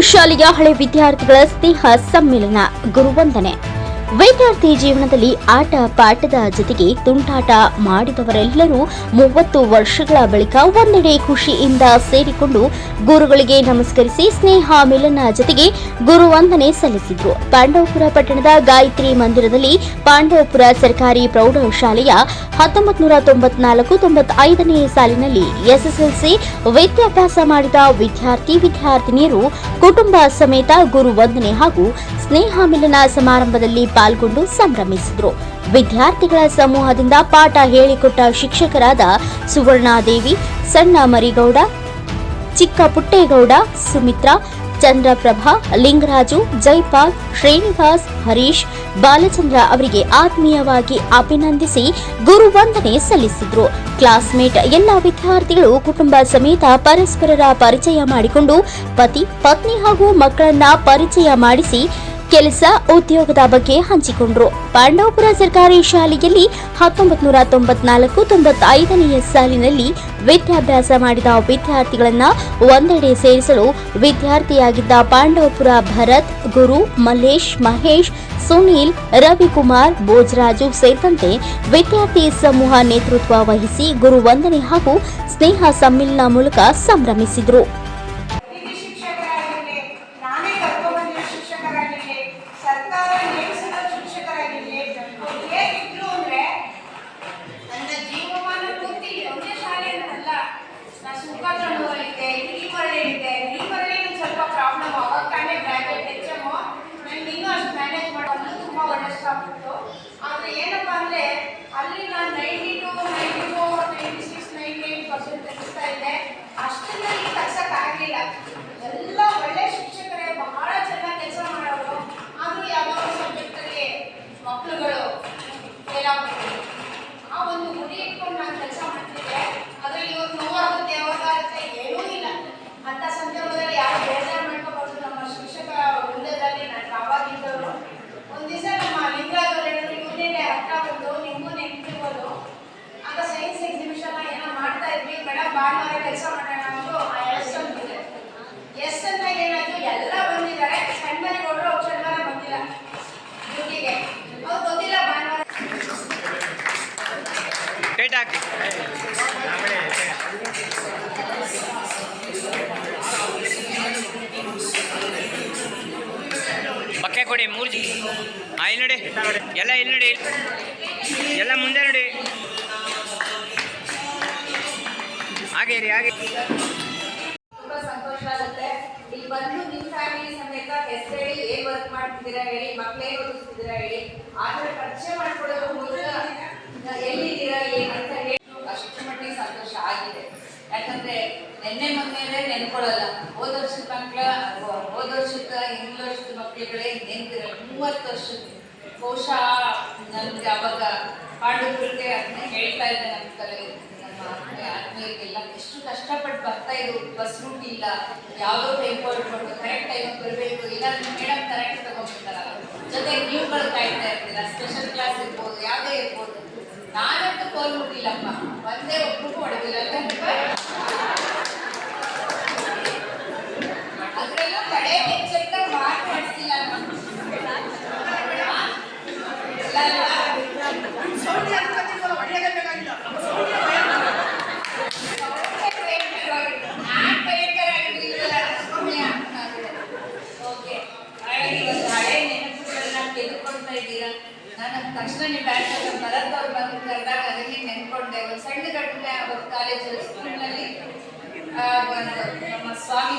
ಶಾಲೆಯ ಹಳೆ ವಿದ್ಯಾರ್ಥಿಗಳ ಸ್ನೇಹ ಸಮ್ಮೇಳನ ಗುರುವಂದನೆ. ವಿದ್ಯಾರ್ಥಿ ಜೀವನದಲ್ಲಿ ಆಟ ಪಾಠದ ಜೊತೆಗೆ ತುಂಟಾಟ ಮಾಡಿದವರೆಲ್ಲರೂ ಮೂವತ್ತು ವರ್ಷಗಳ ಬಳಿಕ ಒಂದೆಡೆ ಖುಷಿಯಿಂದ ಸೇರಿಕೊಂಡು ಗುರುಗಳಿಗೆ ನಮಸ್ಕರಿಸಿ ಸ್ನೇಹ ಮಿಲನ ಜೊತೆಗೆ ಗುರುವಂದನೆ ಸಲ್ಲಿಸಿದ್ರು. ಪಾಂಡವಪುರ ಪಟ್ಟಣದ ಗಾಯತ್ರಿ ಮಂದಿರದಲ್ಲಿ ಪಾಂಡವಪುರ ಸರ್ಕಾರಿ ಪ್ರೌಢಶಾಲೆಯ ಹತ್ತೊಂಬತ್ತು ನೂರ ತೊಂಬತ್ನಾಲ್ಕು ತೊಂಬತ್ತೈದನೇ ಸಾಲಿನಲ್ಲಿ ಎಸ್ಎಸ್ಎಲ್ಸಿ ವಿದ್ಯಾಭ್ಯಾಸ ಮಾಡಿದ ವಿದ್ಯಾರ್ಥಿ ವಿದ್ಯಾರ್ಥಿನಿಯರು ಕುಟುಂಬ ಸಮೇತ ಗುರು ವಂದನೆ ಹಾಗೂ ಸ್ನೇಹ ಮಿಲನ ಸಮಾರಂಭದಲ್ಲಿ ಪಾಲ್ಗೊಂಡು ಸಂಭ್ರಮಿಸಿದ್ರು. ವಿದ್ಯಾರ್ಥಿಗಳ ಸಮೂಹದಿಂದ ಪಾಠ ಹೇಳಿಕೊಟ್ಟ ಶಿಕ್ಷಕರಾದ ಸುವರ್ಣಾದೇವಿ ಸಣ್ಣ ಮರಿಗೌಡ ಚಿಕ್ಕ ಪುಟ್ಟೇಗೌಡ ಸುಮಿತ್ರಾ, ಚಂದ್ರಪ್ರಭಾ, ಲಿಂಗರಾಜು, ಜೈಪಾಲ್, ಶ್ರೀನಿವಾಸ್, ಹರೀಶ್, ಬಾಲಚಂದ್ರ ಅವರಿಗೆ ಆತ್ಮೀಯವಾಗಿ ಅಭಿನಂದಿಸಿ ಗುರುವಂದನೆ ಸಲ್ಲಿಸಿದ್ರು. ಕ್ಲಾಸ್ಮೇಟ್ ಎಲ್ಲ ವಿದ್ಯಾರ್ಥಿಗಳು ಕುಟುಂಬ ಸಮೇತ ಪರಸ್ಪರರ ಪರಿಚಯ ಮಾಡಿಕೊಂಡು ಪತಿ, ಪತ್ನಿ ಹಾಗೂ ಮಕ್ಕಳನ್ನ ಪರಿಚಯ ಮಾಡಿಸಿ ಕೆಲಸ ಉದ್ಯೋಗದ ಬಗ್ಗೆ ಹಂಚಿಕೊಂಡ್ರು. ಪಾಂಡವಪುರ ಸರ್ಕಾರಿ ಶಾಲೆಯಲ್ಲಿ ಹತ್ತೊಂಬತ್ ನೂರ ತೊಂಬತ್ನಾಲ್ಕು ತೊಂಬತ್ತೈದನೆಯ ಸಾಲಿನಲ್ಲಿ ವಿದ್ಯಾಭ್ಯಾಸ ಮಾಡಿದ ವಿದ್ಯಾರ್ಥಿಗಳನ್ನ ಒಂದೆಡೆ ಸೇರಿಸಲು ವಿದ್ಯಾರ್ಥಿಯಾಗಿದ್ದ ಪಾಂಡವಪುರ ಭರತ್, ಗುರು, ಮಲ್ಲೇಶ್, ಮಹೇಶ್, ಸುನೀಲ್, ರವಿಕುಮಾರ್, ಭೋಜರಾಜು ಸೇರಿದಂತೆ ವಿದ್ಯಾರ್ಥಿ ಸಮೂಹ ನೇತೃತ್ವ ವಹಿಸಿ ಗುರು ವಂದನೆ ಹಾಗೂ ಸ್ನೇಹ ಸಮ್ಮಿಲನ ಮೂಲಕ ಸಂಭ್ರಮಿಸಿದರು. ನಾನು ಸುಖದಲ್ಲಿದ್ದೆ ಇದೆ ಹಿರಿಮರಳಿ ಸ್ವಲ್ಪ ಪ್ರಾಬ್ಲಮ್ ಅವಾಗ ತಾನೇ ಪ್ರೈವೇಟ್ ಎಚ್ ಅಷ್ಟು ಮ್ಯಾನೇಜ್ ಮಾಡೋದು ತುಂಬ ಒಳ್ಳೆ ಆದರೆ ಏನಪ್ಪ ಅಂದರೆ ಅಲ್ಲಿ ನಾನು ninety two ninety four ninety six ninety percent ಇದ್ದೆ ಎಲ್ಲ ಒಳ್ಳೆ ಶಿಕ್ಷಕರೇ ಬಹಳ ಚೆನ್ನಾಗಿ ಕೆಲಸ ಮಾಡೋರು. ಆದರೂ ಯಾವುದೋ ಸಬ್ಜೆಕ್ಟಲ್ಲಿ ಮಕ್ಕಳುಗಳು ಫೇಲ್ ಆ ಒಂದು ಗುರಿ ಇಟ್ಕೊಂಡು ನಾನು ಕೆಲಸ ಮಾಡ್ತಿದ್ದೆ ಅದರಲ್ಲಿ ಇವತ್ತು ನೋವಾಗುತ್ತೆ ಯಾವಾಗುತ್ತೆ ಏನೂ ಇಲ್ಲ ಅಂಥ ಸಂದರ್ಭದಲ್ಲಿ ಯಾರು ಬೇಜಾರು ಮಾಡ್ಕೋಬಾರ್ದು ನಮ್ಮ ಶಿಕ್ಷಕ ವೃಂದದಲ್ಲಿ ನಾನು ಆವಾಗಿದ್ದವರು ಒಂದು ದಿವಸ ನಮ್ಮ ಲಿಂಗರಾಜ್ ಅವರು ಹೇಳಿದ್ರು ಇವನೇನೆ ಹತ್ರ ಬಂದು ನಿಮಗೂ ನೆನಪಿರ್ಬೋದು ಆಗ ಸೈನ್ಸ್ ಎಕ್ಸಿಬಿಷನ್ ಏನೋ ಮಾಡ್ತಾ ಇದ್ವಿ ಮೇಡಮ್ ಕೆಲಸ ಆ ಎಸ್ ಎಲ್ಲ ಬಂದಿದ್ದಾರೆ. ಬಕ್ಕೆ ಕೊಡಿ ಮೂರು ಇಲ್ಲಿ ನೋಡಿ. ಎಲ್ಲ ಇಲ್ಲಿ ನೋಡಿ. ಎಲ್ಲ ಮುಂದೆ ನೋಡಿ. ಹಾಗೆ ಇರಿ ಹಾಗೆ. ತುಂಬಾ ಸಂತೋಷ ಆಗುತ್ತೆ. ಇಲ್ಲಿ ಬಂದು ನಿಮ್ ಫ್ಯಾಮಿಲಿ ಸಮೇತ ಹೆಸರು ಹೇಳಿ ಏನ್ ವರ್ಕ್ ಮಾಡ್ತಿದ್ದೀರಾ ಹೇಳಿ ಮಕ್ಕಳೇ ಓದಿಸ್ತಿದ್ದೀರಾ ಹೇಳಿ ಆದ್ರೆ ಪರಿಚಯ ಮಾಡ್ಕೊಳ್ಳೋದ್ರ ಮೂಲಕ ಎಲ್ಲಿದ್ದೀರಾ, ಏನು ಅಂತ ಹೇಳಿ ಅಷ್ಟು ಮಟ್ಟಿಗೆ ಸಂತೋಷ ಆಗಿದೆ. ಯಾಕಂದ್ರೆ ನಿನ್ನೆ ಮೊನ್ನೆ ನೆನ್ಕೊಳ್ಳಲ್ಲ. ಹೋದ ವರ್ಷದ ಮಕ್ಳ, ಹೋದ ವರ್ಷದ ಹಿಂದಿನ ವರ್ಷದ ಮಕ್ಳುಗಳೇ ನೆನ್ಪಿರಲ್ಲ ಮೂವತ್ತು ವರ್ಷದ ಬಹುಶಃ ನಮ್ಗೆ ಅವಾಗ ಪಾಂಡವರಿಗೆ ಅದನ್ನ ಹೇಳ್ತಾ ಇದ್ದೆ ನಮ್ಮ ತಲೆ ನಮ್ಮ ಆತ್ಮೀಯರಿಗೆಲ್ಲ ಎಷ್ಟು ಕಷ್ಟಪಟ್ಟು ಬರ್ತಾ ಇದ್ರು ಬಸ್ ರೂಟ್ ಇಲ್ಲ, ಯಾವುದೋ ಟೈಮ್ ಇಟ್ಕೊಂಡು ಕರೆಕ್ಟ್ ಟೈಮ್ ಬರಬೇಕು ಇಲ್ಲಾಂದ್ರೆ ಮೇಡಮ್ ಕರೆಕ್ಟ್ ತಗೊಂಡ್ಬಿಡ್ತಾರಲ್ಲ. ಜೊತೆಗೆ ನೀವುಗಳು ಕಾಯ್ತಾ ಇರ್ತೀರ ಸ್ಪೆಷಲ್ ಕ್ಲಾಸ್ ಇರ್ಬೋದು, ಯಾವುದೇ ಇರ್ಬೋದು. ನಾನಂತೂ ಕೋಲ್ ಮುಟ್ಟಿಲ್ಲಪ್ಪ ಒಂದೇ ಒಬ್ರಿಗೂ ಹೊಡೆದಿಲ್ಲ ಅದ್ರಲ್ಲೂ ಕಡೆ ಮಾತಾಡ್ತಿಲ್ಲ ತಕ್ಷಣ ನೀವು ಬ್ಯಾಟ್ ಭರತ್ ಅವ್ರು ಬಂದು ಕರೆದಾಗ ಅದನ್ನೇ ನೆನ್ಕೊಂಡೆ. ಒಂದು ಸಣ್ಣ ಘಟನೆ ಅವತ್ತು ಕಾಲೇಜಲ್ಲಿ ಸ್ಕೂಲ್ನಲ್ಲಿ ನಮ್ಮ ಸ್ವಾಮಿ